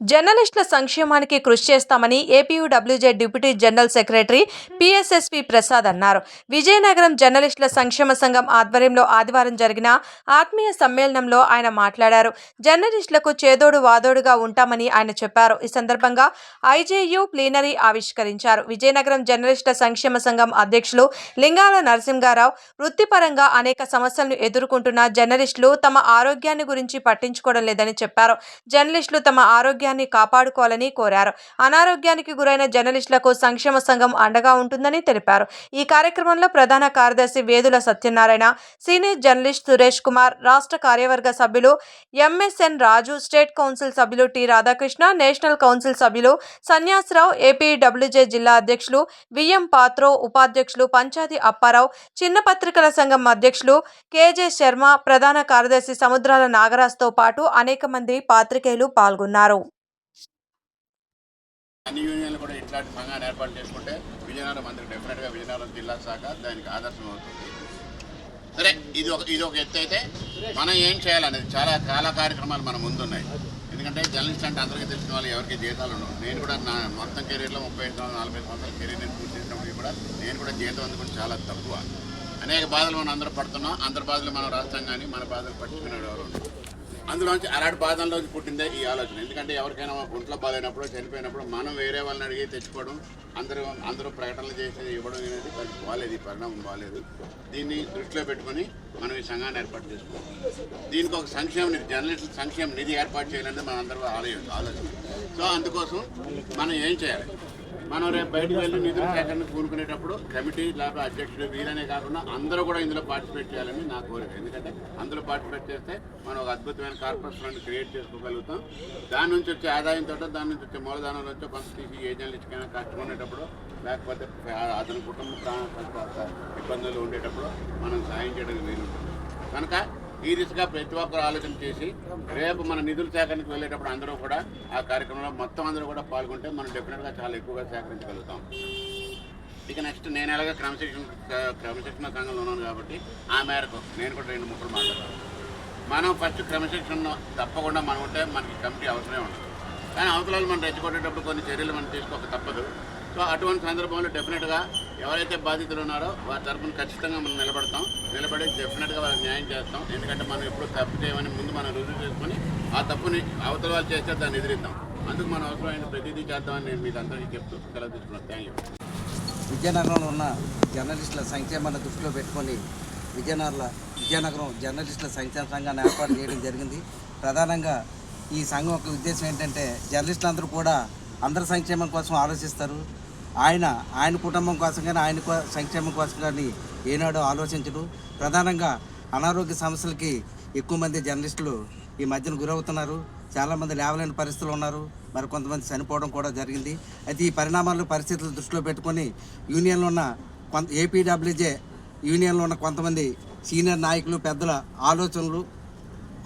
జర్నలిస్టుల సంక్షేమానికి కృషి చేస్తామని APUWJ deputy general secretary PSSV Prasad అన్నారు. విజయనగరం జర్నలిస్టుల సంక్షేమ సంఘం ఆధ్వర్యంలో ఆదివారం జరిగిన ఆత్మీయ సమ్మేళనంలో ఆయన మాట్లాడారు. జర్నలిస్టులకు చేదోడు వాదోడుగా ఉంటామని ఆయన చెప్పారు. ఈ సందర్భంగా ఐజేయు ప్లీనరీ ఆవిష్కరించారు. విజయనగరం జర్నలిస్టుల సంక్షేమ సంఘం అధ్యక్షులు లింగాల నరసింగారావు వృత్తిపరంగా అనేక సమస్యలను ఎదుర్కొంటున్న జర్నలిస్టులు తమ ఆరోగ్యాన్ని గురించి పట్టించుకోవడం లేదని చెప్పారు. జర్నలిస్టులు తమ ఆరోగ్య ఆరోగ్యాన్ని కాపాడుకోవాలని కోరారు. అనారోగ్యానికి గురైన జర్నలిస్టులకు సంక్షేమ సంఘం అండగా ఉంటుందని తెలిపారు. ఈ కార్యక్రమంలో ప్రధాన కార్యదర్శి వేదుల సత్యనారాయణ సీనియర్ జర్నలిస్ట్ సురేష్ కుమార్ రాష్ట్ర కార్యవర్గ సభ్యులు ఎంఎస్ఎన్ రాజు స్టేట్ కౌన్సిల్ సభ్యులు టి రాధాకృష్ణ నేషనల్ కౌన్సిల్ సభ్యులు సన్యాసరావు ఏపీడబ్ల్యూజే జిల్లా అధ్యక్షులు విఎం పాత్రో ఉపాధ్యక్షులు పంచాయతీ అప్పారావు చిన్న పత్రికల సంఘం అధ్యక్షులు కేజే శర్మ ప్రధాన కార్యదర్శి సముద్రాల నాగరాజ్తో పాటు అనేక మంది పాత్రికేయులు పాల్గొన్నారు. అన్ని యూనియన్లు కూడా ఇట్లాంటి సంఘాన్ని ఏర్పాటు చేసుకుంటే విజయనగరం మంత్రి డెఫినెట్గా విజయనగరం జిల్లా శాఖ దానికి ఆదర్శం అవుతుంది. సరే ఇది ఒక ఇది ఒక ఎత్తు అయితే మనం ఏం చేయాలనేది? చాలా చాలా కార్యక్రమాలు మన ముందున్నాయి. ఎందుకంటే జర్నలిస్ట్ అంటే అందరికీ తెలిసిన వాళ్ళు ఎవరికి జీతాలు ఉండవు. నేను కూడా నా మొత్తం కెరీర్లో ముప్పై ఐదు సంవత్సరాలు నలభై సంవత్సరాల కెరీర్ నేను పూర్తి చేసినప్పుడు కూడా నేను కూడా జీతం అందుకుని చాలా తక్కువ. అనేక బాధలు మనం అందరూ పడుతున్నాం. అందరి బాధలు మనం రాష్ట్రం కానీ మన బాధలు పట్టించుకునేవాడు ఎవరు అందులోంచి అలాంటి బాధల్లోంచి పుట్టిందే ఈ ఆలోచన. ఎందుకంటే ఎవరికైనా ఒంట్లో బాధైనప్పుడు చనిపోయినప్పుడు మనం వేరే వాళ్ళని అడిగి తెచ్చుకోవడం అందరూ అందరూ ప్రకటనలు చేసి ఇవ్వడం అనేది బాగాలేదు ఈ పరిణామం బాగాలేదు దీన్ని దృష్టిలో పెట్టుకొని మనం ఈ సంఘాన్ని ఏర్పాటు చేసుకోవాలి. దీనికి ఒక సంక్షేమ నిధి జర్నలిస్టుల సంక్షేమ నిధి ఏర్పాటు చేయాలనేది మన అందరూ ఆలోచన ఆలోచన. సో అందుకోసం మనం ఏం చేయాలి? మనం రేపు బయటకు వెళ్ళి నిధుల సేకరణ కూనుకునేటప్పుడు కమిటీ లేకపోతే అధ్యక్షుడు వీరనే కాకుండా అందరూ కూడా ఇందులో పార్టిసిపేట్ చేయాలని నా కోరిక. ఎందుకంటే అందులో పార్టిసిపేట్ చేస్తే మనం ఒక అద్భుతమైన కార్పొరేషన్ ఫండ్ క్రియేట్ చేసుకోగలుగుతాం. దాని నుంచి వచ్చే ఆదాయంతో దాని నుంచి వచ్చే మూలధనం నుంచి కొంత తీసి ఏ జర్నలిస్ట్కైనా లేకపోతే అతని కుటుంబ ప్రాణ ఇబ్బందులు ఉండేటప్పుడు మనం సాయం చేయడానికి వీలుంటుంది. కనుక ఈ దిశగా ప్రతి ఒక్కరు ఆలోచన చేసి రేపు మన నిధుల సేకరణకు వెళ్ళేటప్పుడు అందరూ కూడా ఆ కార్యక్రమంలో మొత్తం అందరూ కూడా పాల్గొంటే మనం డెఫినెట్గా చాలా ఎక్కువగా సేకరించగలుగుతాం. ఇక నెక్స్ట్ నేను ఎలాగ క్రమశిక్షణ క్రమశిక్షణ సంఘంలో ఉన్నాను కాబట్టి ఆ మేరకు నేను కూడా రెండు ముక్కలు మాట్లాడతాను. మనం ఫస్ట్ క్రమశిక్షణ తప్పకుండా మనం ఉంటే మనకి కమిటీ అవసరమే ఉంటుంది కానీ అవసరాలు మనం రెచ్చగొట్టేటప్పుడు కొన్ని చర్యలు మనం తీసుకోక తప్పదు. సో అటువంటి సందర్భంలో డెఫినెట్గా ఎవరైతే బాధితులు ఉన్నారో వారి తరఫున ఖచ్చితంగా మనం నిలబడతాం. నిలబడి డెఫినెట్గా వాళ్ళకి న్యాయం చేస్తాం. ఎందుకంటే మనం ఎప్పుడు తప్పు చేయమని ముందు మనం రుజువు చేసుకొని ఆ తప్పుని అవతల వాళ్ళు చేస్తే దాన్ని ఎదిరిద్దాం. అందుకు మనం అవసరమైన ప్రతిదీ చేద్దామని నేను మీకు అందరికీ చెప్తూ సెలవు తీసుకున్నాను. థ్యాంక్ యూ విజయనగరంలో ఉన్న జర్నలిస్టుల సంక్షేమాన్ని దృష్టిలో పెట్టుకొని విజయనగర విజయనగరం జర్నలిస్టుల సంక్షేమ సంఘాన్ని ఏర్పాటు చేయడం జరిగింది. ప్రధానంగా ఈ సంఘం యొక్క ఉద్దేశం ఏంటంటే జర్నలిస్టులందరూ కూడా అందరి సంక్షేమం కోసం ఆలోచిస్తారు. ఆయన ఆయన కుటుంబం కోసం కానీ ఆయన సంక్షేమం కోసం కానీ ఏనాడు ఆలోచించడు. ప్రధానంగా అనారోగ్య సమస్యలకి ఎక్కువ మంది జర్నలిస్టులు ఈ మధ్యన గురవుతున్నారు. చాలామంది లేవలేని పరిస్థితులు ఉన్నారు. మరి కొంతమంది చనిపోవడం కూడా జరిగింది. అయితే ఈ పరిణామాలు పరిస్థితులు దృష్టిలో పెట్టుకొని యూనియన్లో ఉన్న కొంత ఏపీడబ్ల్యూజే యూనియన్లో ఉన్న కొంతమంది సీనియర్ నాయకులు పెద్దల ఆలోచనలు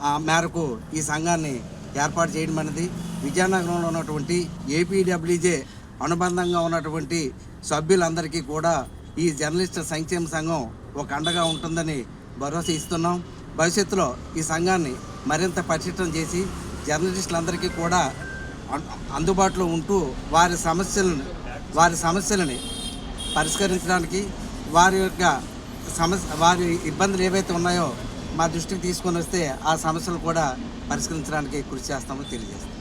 ఆ మేరకు ఈ సంఘాన్ని ఏర్పాటు చేయడం అనేది విజయనగరంలో ఉన్నటువంటి ఏపీడబ్ల్యూజే అనుబంధంగా ఉన్నటువంటి సభ్యులందరికీ కూడా ఈ జర్నలిస్ట్ సంక్షేమ సంఘం ఒక అండగా ఉంటుందని భరోసా ఇస్తున్నాం. భవిష్యత్తులో ఈ సంఘాన్ని మరింత పరిశీలన చేసి జర్నలిస్టులందరికీ కూడా అందుబాటులో ఉంటూ వారి సమస్యలను వారి సమస్యలని పరిష్కరించడానికి వారి యొక్క సమస్య వారి ఇబ్బందులు ఏవైతే ఉన్నాయో మా దృష్టికి తీసుకొని వస్తే ఆ సమస్యలు కూడా పరిష్కరించడానికి కృషి చేస్తామని తెలియజేస్తాం